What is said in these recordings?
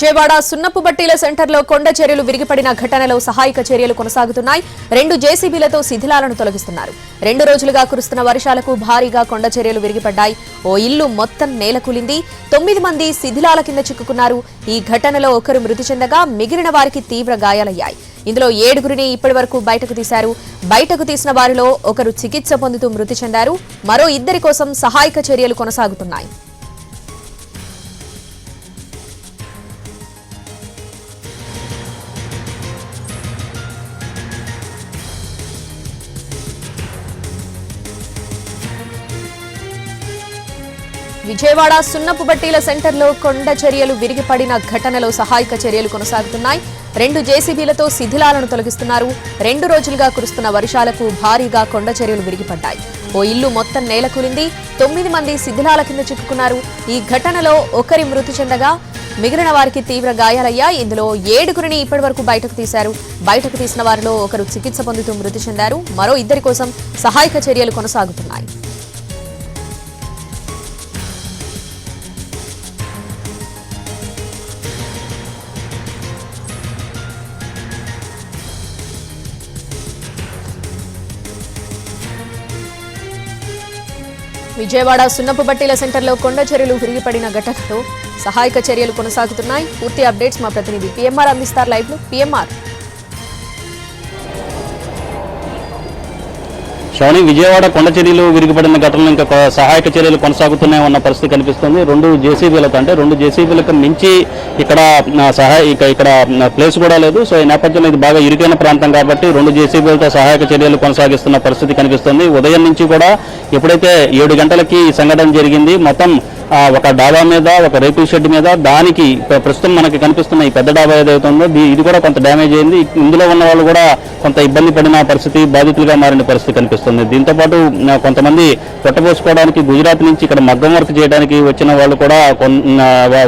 విజయవాడ సున్నపు బట్టీల సెంటర్లో కొండ చర్యలు విరిగిపడిన ఘటనలో సహాయక చర్యలు కొనసాగుతున్నాయి. రెండు జేసీబీలతో శిథిలాలను తొలగిస్తున్నారు. రెండు రోజులుగా కురుస్తున్న వర్షాలకు భారీగా కొండ చర్యలు విరిగిపడ్డాయి. ఓ ఇల్లు మొత్తం నేలకూలింది. తొమ్మిది మంది శిథిలాల కింద చిక్కుకున్నారు. ఈ ఘటనలో ఒకరు మృతి చెందగా మిగిలిన వారికి తీవ్ర గాయాలయ్యాయి. ఇందులో ఏడుగురిని ఇప్పటి వరకు బయటకు తీశారు. బయటకు తీసిన వారిలో ఒకరు చికిత్స పొందుతూ మృతి చెందారు. మరో ఇద్దరి కోసం సహాయక చర్యలు కొనసాగుతున్నాయి. విజయవాడ సున్నపు బట్టీల సెంటర్లో కొండ చర్యలు విరిగిపడిన ఘటనలో సహాయక చర్యలు కొనసాగుతున్నాయి. రెండు జేసీబీలతో శిథిలాలను తొలగిస్తున్నారు. రెండు రోజులుగా కురుస్తున్న వర్షాలకు భారీగా కొండ చర్యలు విరిగిపడ్డాయి. ఓ ఇల్లు మొత్తం నేలకూలింది. తొమ్మిది మంది శిథిలాల కింద చిక్కుకున్నారు. ఈ ఘటనలో ఒకరి మృతి చెందగా మిగిలిన వారికి తీవ్ర గాయాలయ్యాయి. ఇందులో ఏడుగురిని ఇప్పటివరకు బయటకు తీశారు. బయటకు తీసిన వారిలో ఒకరు చికిత్స పొందుతూ మృతి చెందారు. మరో ఇద్దరి కోసం సహాయక చర్యలు కొనసాగుతున్నాయి. విజయవాడ సున్నపు బట్టీల సెంటర్లో కొండ చర్యలు విరిగిపడిన ఘటనలో సహాయక చర్యలు కొనసాగుతున్నాయి. పూర్తి అప్డేట్స్ మా ప్రతినిధి పిఎంఆర్ అందిస్తారు. లైవ్లో పిఎంఆర్. శౌని విజయవాడ కొండ చర్యలు విరిగిపడిన ఘటనలు ఇంకా సహాయక చర్యలు కొనసాగుతూనే ఉన్న పరిస్థితి కనిపిస్తుంది. రెండు జేసీబీలతో అంటే రెండు జేసీబీలకు మించి ఇక్కడ సహాయ ఇక్కడ ప్లేస్ కూడా లేదు. సో ఈ నేపథ్యంలో ఇది బాగా ఇరుకైన ప్రాంతం కాబట్టి రెండు జేసీబీలతో సహాయక చర్యలు కొనసాగిస్తున్న పరిస్థితి కనిపిస్తుంది. ఉదయం నుంచి కూడా ఎప్పుడైతే ఏడు గంటలకి ఈ సంఘటన జరిగింది మొత్తం ఒక డాబా మీద ఒక రేకుల షెడ్ మీద దానికి ప్రస్తుతం మనకి కనిపిస్తున్న ఈ పెద్ద డాబా ఏదైతే ఉందో ఇది కూడా కొంత డ్యామేజ్ అయింది. ఇందులో ఉన్న వాళ్ళు కూడా కొంత ఇబ్బంది పడిన పరిస్థితి బాధితులుగా మారిన పరిస్థితి కనిపిస్తుంది. దీంతో పాటు కొంతమంది పొట్టపోసుకోవడానికి గుజరాత్ నుంచి ఇక్కడ మగ్గం వర్క్ చేయడానికి వచ్చిన వాళ్ళు కూడా కొన్-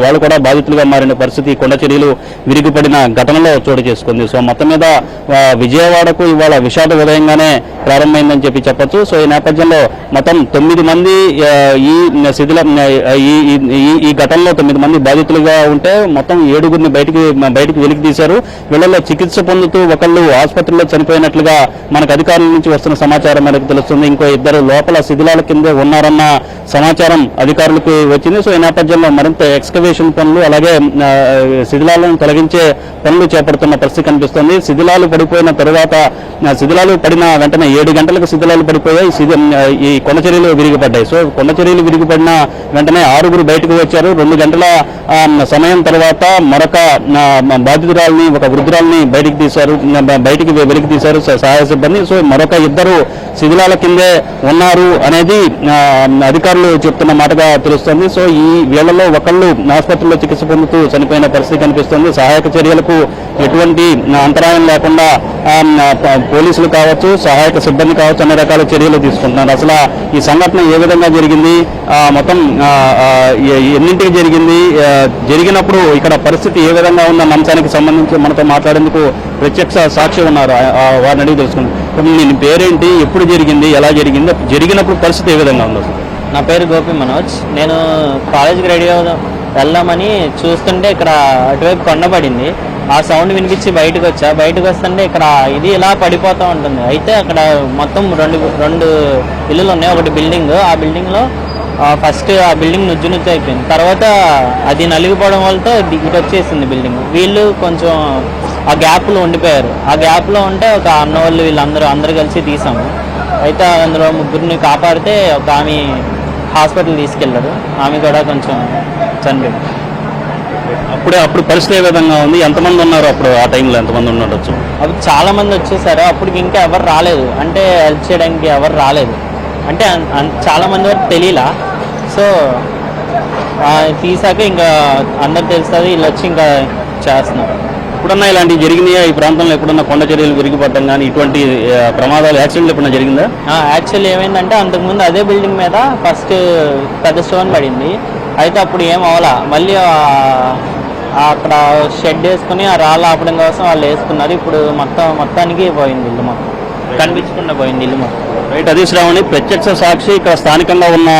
వాళ్ళు కూడా బాధితులుగా మారిన పరిస్థితి కొండ చర్యలు విరిగిపడిన ఘటనలో చోటు చేసుకుంది. సో మొత్తం మీద విజయవాడకు ఇవాళ విషాద ఉదయంగానే ప్రారంభమైందని చెప్పి చెప్పొచ్చు. సో ఈ నేపథ్యంలో మొత్తం తొమ్మిది మంది ఈ శిథిల ఈ ఈ- ఈ- ఘటనలో తొమ్మిది మంది బాధితులుగా ఉంటే మొత్తం ఏడుగురిని బయటికి బయటికి వెలికి తీశారు. వీళ్ళలో చికిత్స పొందుతూ ఒకళ్ళు ఆసుపత్రిలో చనిపోయినట్లుగా మనకు అధికారుల నుంచి వస్తున్న సమాచారం మనకు తెలుస్తుంది. ఇంకో ఇద్దరు లోపల శిథిలాల కిందే ఉన్నారన్న సమాచారం అధికారులకు వచ్చింది. సో ఈ నేపథ్యంలో మరింత ఎక్స్కవేషన్ పనులు అలాగే శిథిలాలను తొలగించే పనులు చేపడుతున్న పరిస్థితి కనిపిస్తుంది. శిథిలాలు పడిపోయిన తరువాత శిథిలాలు పడిన వెంటనే ఏడు గంటలకు శిథిలాలు పడిపోయాయి. ఈ కొండచర్యలు విరిగిపడ్డాయి. సో కొండచర్యలు విరిగిపడిన వెంటనే ఆరుగురు బయటకు వచ్చారు. రెండు గంటల సమయం తర్వాత మరొక బాధితురాలని బాధితురాల్ని ఒక వృద్ధురాలని బయటికి తీశారు. బయటికి వెలికి తీశారు సహాయ సిబ్బంది. సో మరొక ఇద్దరు శిథిలాల కిందే ఉన్నారు అనేది అధికారులు చెప్తున్న మాటగా తెలుస్తోంది. సో ఈ వేళల్లో ఒకళ్ళు ఆసుపత్రిలో చికిత్స పొందుతూ చనిపోయిన పరిస్థితి కనిపిస్తుంది. సహాయక చర్యలకు ఎటువంటి అంతరాయం లేకుండా పోలీసులు కావచ్చు సహాయక సిబ్బంది కావచ్చు అన్ని రకాల చర్యలు తీసుకుంటున్నారు. అసలు ఈ సంఘటన ఏ విధంగా జరిగింది? మొత్తం ఎన్నింటికి జరిగింది? జరిగినప్పుడు ఇక్కడ పరిస్థితి ఏ విధంగా ఉందన్న అంశానికి సంబంధించి మనతో మాట్లాడేందుకు ప్రత్యక్ష సాక్షి ఉన్నారు. వారిని అడిగి తెలుసుకుందాం. నేను పేరేంటి? ఎప్పుడు జరిగింది? ఎలా జరిగింది? జరిగినప్పుడు పరిస్థితి ఏ విధంగా ఉంది నా పేరు గోపి మనోజ్. నేను కాలేజీకి రెడీ అవుదాం వెళ్దామని చూస్తుంటే ఇక్కడ అటువైపు కొండ పడింది. ఆ సౌండ్ వినిపించి బయటకు వచ్చా. బయటకు వస్తుంటే ఇక్కడ ఇది ఇలా పడిపోతూ ఉంటుంది. అయితే అక్కడ మొత్తం రెండు రెండు ఇల్లులు ఉన్నాయి ఒకటి బిల్డింగ్ ఆ బిల్డింగ్లో ఫస్ట్ ఆ బిల్డింగ్ నుజ్జు నుజ్జు అయిపోయింది. తర్వాత అది నలిగిపోవడం వల్లతో ఇటు వచ్చేసింది బిల్డింగ్ వీళ్ళు కొంచెం ఆ గ్యాప్లో ఉండిపోయారు. ఆ గ్యాప్లో ఉంటే ఒక అన్న వాళ్ళు వీళ్ళందరూ అందరూ కలిసి తీసాము. అయితే అందులో ముగ్గురిని కాపాడితే ఒక ఆమె హాస్పిటల్ తీసుకెళ్ళారు ఆమె కూడా కొంచెం చనిపోయింది. అప్పుడే అప్పుడు పరిస్థితి ఏ విధంగా ఉంది? ఎంతమంది ఉన్నారు అప్పుడు ఆ టైంలో? ఎంతమంది ఉండొచ్చు? అప్పుడు చాలా మంది వచ్చేసారు. అప్పటికి ఇంకా ఎవరు రాలేదు. అంటే హెల్ప్ చేయడానికి ఎవరు రాలేదు. అంటే చాలా మంది వరకు తెలియలా. సో తీసాక ఇంకా అందరు తెలుస్తుంది. వీళ్ళు వచ్చి ఇంకా చేస్తున్నారు. ఎప్పుడన్నా ఇలాంటివి జరిగినాయా? ఈ ప్రాంతంలో ఎప్పుడన్నా కొండ చర్యలు విరిగిపడడం కానీ ఇటువంటి ప్రమాదాలు యాక్సిడెంట్లు ఎప్పుడన్నా జరిగిందా? యాక్చువల్లీ ఏమైందంటే అంతకుముందు అదే బిల్డింగ్ మీద ఫస్ట్ పెద్ద స్టోన్ పడింది. అయితే అప్పుడు ఏం అవలా మళ్ళీ అక్కడ షెడ్ వేసుకుని ఆ రాళ్ళు ఆపడం కోసం వాళ్ళు వేసుకున్నారు. ఇప్పుడు మొత్తం మొత్తానికి పోయింది ఇల్లు మొత్తం. కనిపించకుండా పోయింది ఇల్లు మొత్తం. రైట్ అది శ్రావణి ప్రత్యక్ష సాక్షి ఇక్కడ స్థానికంగా ఉన్న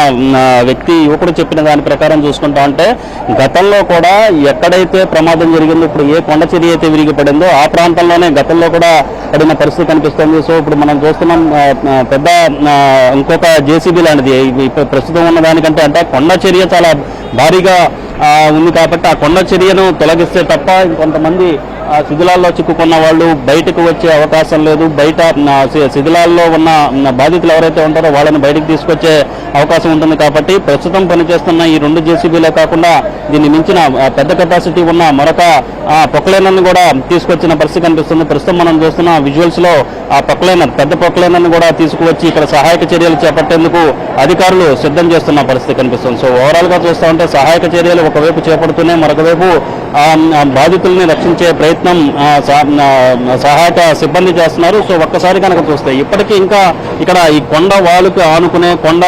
వ్యక్తి యువకుడు చెప్పిన దాని ప్రకారం చూసుకుంటా అంటే గతంలో కూడా ఎక్కడైతే ప్రమాదం జరిగిందో ఇప్పుడు ఏ కొండ చర్య అయితే విరిగి పడిందో ఆ ప్రాంతంలోనే గతంలో కూడా పడిన పరిస్థితి కనిపిస్తుంది. సో ఇప్పుడు మనం చూస్తున్నాం పెద్ద ఇంకొక జేసీబీ లాంటిది. ఇప్పుడు ప్రస్తుతం ఉన్న దానికంటే అంటే కొండ చర్య చాలా భారీగా ఉంది కాబట్టి ఆ కొండ చర్యను తొలగిస్తే తప్ప ఇంకొంతమంది శిథిలాల్లో చిక్కుకున్న వాళ్ళు బయటకు వచ్చే అవకాశం లేదు. బయట శిథిలాల్లో ఉన్న బాధితులు ఎవరైతే ఉంటారో వాళ్ళని బయటకు తీసుకొచ్చే అవకాశం ఉంటుంది కాబట్టి ప్రస్తుతం పనిచేస్తున్న ఈ రెండు జేసీబీలే కాకుండా దీన్ని మించిన పెద్ద కెపాసిటీ ఉన్న మరొక ఆ, పొక్లైనర్ను కూడా తీసుకొచ్చిన పరిస్థితి కనిపిస్తుంది. ప్రస్తుతం మనం చూస్తున్న విజువల్స్లో ఆ పొక్లైనర్ పెద్ద పొక్లైనర్ను కూడా తీసుకువచ్చి ఇక్కడ సహాయక చర్యలు చేపట్టేందుకు అధికారులు సిద్ధం చేస్తున్న పరిస్థితి కనిపిస్తుంది. సో ఓవరాల్గా చూస్తూ ఉంటే సహాయక చర్యలు ఒకవైపు చేపడుతూనే మరొకవైపు బాధితుల్ని రక్షించే ప్రయత్నం సహాయక సిబ్బంది చేస్తున్నారు. సో ఒక్కసారి కనుక చూస్తే ఇప్పటికీ ఇంకా ఇక్కడ ఈ కొండ వాలుకు ఆనుకునే కొండ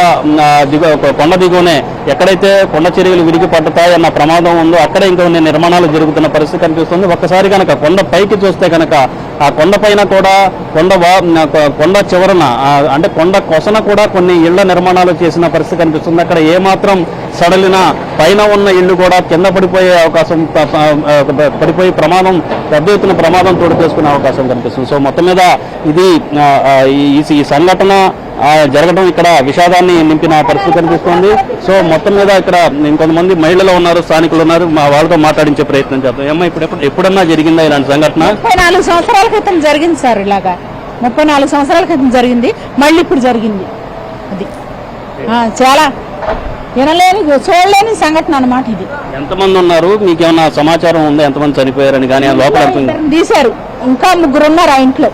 దిగు కొండ దిగువనే ఎక్కడైతే కొండ చర్యలు విరిగి పడతాయన్న ప్రమాదం ఉందో అక్కడే ఇంకా నిర్మాణాలు జరుగుతున్న పరిస్థితి కనిపిస్తుంది. ఒక్కసారి కనుక కొండ పైకి చూస్తే కనుక ఆ కొండ పైన కూడా కొండ కొండ చివరన అంటే కొండ కొసన కూడా కొన్ని ఇళ్ళ నిర్మాణాలు చేసిన పరిస్థితి కనిపిస్తుంది. అక్కడ ఏమాత్రం సడలిన పైన ఉన్న ఇల్లు కూడా కింద పడిపోయే అవకాశం పడిపోయే పడిపోయి ప్రమాదం పెద్ద ఎత్తున ప్రమాదం తోడు చేసుకునే అవకాశం కనిపిస్తుంది. సో మొత్తం మీద ఇది ఈ- సంఘటన జరగడం ఇక్కడ విషాదాన్ని నింపిన పరిస్థితి కనిపిస్తుంది. సో మొత్తం మీద ఇక్కడ ఇంకొంతమంది మహిళలు ఉన్నారు స్థానికులు ఉన్నారు. మా వాళ్ళతో మాట్లాడించే ప్రయత్నం చేద్దాం. ఏమ్మా ఇప్పుడు ఎప్పుడు- ఎప్పుడన్నా జరిగిందా ఇలాంటి సంఘటన? ముప్పై నాలుగు సంవత్సరాల క్రితం జరిగింది సార్ ఇలాగా. ముప్పై నాలుగు సంవత్సరాల క్రితం జరిగింది. మళ్ళీ ఇప్పుడు జరిగింది. అది. చాలా వినలేని చూడలేని సంఘటన అన్నమాట ఇది. ఎంతమంది ఉన్నారు? మీకు ఏమన్నా సమాచారం ఉందా? ఎంతమంది చనిపోయారని కానీ లోపల తీశారు. ఇంకా ముగ్గురు ఉన్నారు ఆ ఇంట్లో.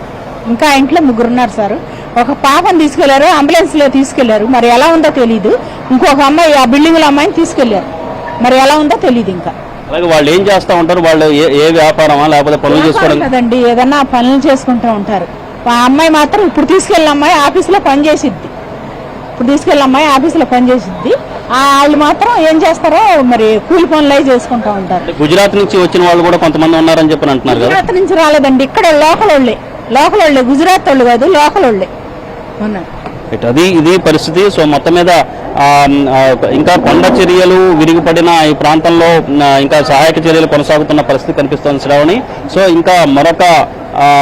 ఇంకా ఆ ఇంట్లో ముగ్గురు ఉన్నారు సార్. ఒక పాపని తీసుకెళ్ళారు అంబులెన్స్లో తీసుకెళ్ళారు. మరి ఎలా ఉందో తెలియదు ఇంకొక అమ్మాయి ఆ బిల్డింగ్లో అమ్మాయిని తీసుకెళ్ళారు. మరి ఎలా ఉందో తెలియదు ఇంకా. అలాగే వాళ్ళు ఏం చేస్తా ఉంటారు? వాళ్ళు ఏ ఏ వ్యాపారమా లేకపోతే పనులు చేసుకోవడం? కదండి ఏదన్నా పనులు చేసుకుంటూ ఉంటారు. ఆ అమ్మాయి మాత్రం ఇప్పుడు తీసుకెళ్ళిన అమ్మాయి ఆఫీసులో పని చేసిద్ది. ఇప్పుడు తీసుకెళ్ళిన అమ్మాయి ఆఫీసులో పని చేసిద్ది. ఆ వాళ్ళు మాత్రం ఏం చేస్తారో మరి కూలి పనులు అవి చేసుకుంటూ ఉంటారు. గుజరాత్ నుంచి వచ్చిన వాళ్ళు కూడా కొంతమంది ఉన్నారని చెప్పి అంటున్నారు గుజరాత్ నుంచి రాలేదండి ఇక్కడ లోకల్ వాళ్ళే లోకల్ వాళ్ళే గుజరాత్ వాళ్ళు కాదు లోకల్ వాళ్ళే. అది ఇది పరిస్థితి. సో మొత్తం మీద ఇంకా కొండ చర్యలు విరిగిపడిన ఈ ప్రాంతంలో ఇంకా సహాయక చర్యలు కొనసాగుతున్న పరిస్థితి కనిపిస్తోంది శ్రావణి. సో ఇంకా మరొక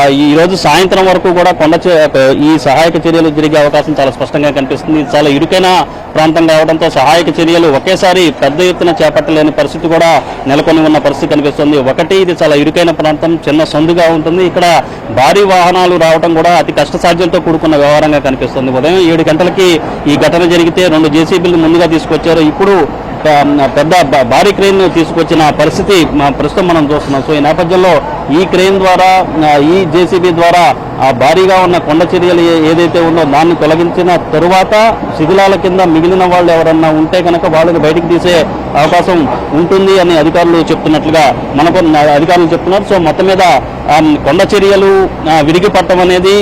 ఈరోజు సాయంత్రం వరకు కూడా కొండ చే- ఈ సహాయక చర్యలు జరిగే అవకాశం చాలా స్పష్టంగా కనిపిస్తుంది. చాలా ఇరుకైన ప్రాంతం కావడంతో సహాయక చర్యలు ఒకేసారి పెద్ద ఎత్తున చేపట్టలేని పరిస్థితి కూడా నెలకొని ఉన్న పరిస్థితి కనిపిస్తుంది. ఒకటి ఇది చాలా ఇరుకైన ప్రాంతం చిన్న సందుగా ఉంటుంది. ఇక్కడ భారీ వాహనాలు రావడం కూడా అతి కష్టసాధ్యంతో కూడుకున్న వ్యవహారంగా కనిపిస్తుంది. ఉదయం ఏడు గంటలకి ఈ ఘటన జరిగితే రెండు జేసీబీలు ముందుగా తీసుకొచ్చారు. ఇప్పుడు పెద్ద భారీ క్రెయిన్ తీసుకొచ్చిన పరిస్థితి ప్రస్తుతం మనం చూస్తున్నాం. సో ఈ నేపథ్యంలో ఈ క్రెయిన్ ద్వారా ఈ జేసీబీ ద్వారా ఆ భారీగా ఉన్న కొండ చర్యలు ఏదైతే ఉందో దాన్ని తొలగించిన తరువాత శిథిలాల కింద మిగిలిన వాళ్ళు ఎవరన్నా ఉంటే కనుక వాళ్ళని బయటికి తీసే అవకాశం ఉంటుంది అని అధికారులు చెప్తున్నట్లుగా మనకు అధికారులు చెప్తున్నారు. సో మొత్తం మీద కొండ చర్యలు ఆ, విరిగి పట్టడం అనేది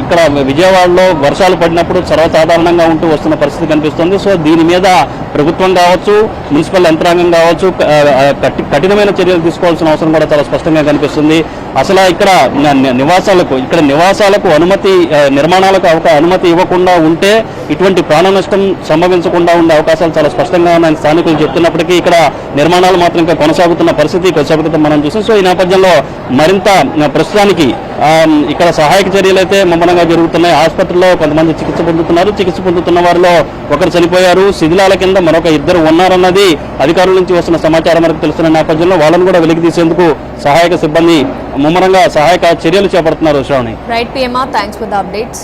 ఇక్కడ విజయవాడలో వర్షాలు పడినప్పుడు సర్వసాధారణంగా ఉంటూ వస్తున్న పరిస్థితి కనిపిస్తుంది. సో దీని మీద ప్రభుత్వం కావచ్చు మున్సిపల్ యంత్రాంగం కావచ్చు కఠినమైన చర్యలు తీసుకోవాల్సిన అవసరం కూడా చాలా స్పష్టంగా కనిపిస్తుంది. 你。అసలు ఇక్కడ నివాసాలకు ఇక్కడ నివాసాలకు అనుమతి నిర్మాణాలకు అవకా అనుమతి ఇవ్వకుండా ఉంటే ఇటువంటి ప్రాణ నష్టం సంభవించకుండా ఉండే అవకాశాలు చాలా స్పష్టంగా ఉన్నాయని స్థానికులు చెప్తున్నప్పటికీ ఇక్కడ నిర్మాణాలు మాత్రం ఇంకా కొనసాగుతున్న పరిస్థితి కొనసాగుతుంది మనం చూసాం. సో ఈ నేపథ్యంలో మరింత ప్రస్తుతానికి ఇక్కడ సహాయక చర్యలు అయితే ముమ్మరంగా జరుగుతున్నాయి. ఆసుపత్రిలో కొంతమంది చికిత్స పొందుతున్నారు. చికిత్స పొందుతున్న వారిలో ఒకరు చనిపోయారు. శిథిలాల కింద మరొక ఇద్దరు ఉన్నారన్నది అధికారుల నుంచి వస్తున్న సమాచారం మనకు తెలుస్తున్న నేపథ్యంలో వాళ్ళను కూడా వెలికి తీసేందుకు సహాయక సిబ్బంది ముమ్మరంగా సహాయక చర్యలు చేపడుతున్నారు Shravani. Right PMR thanks for the updates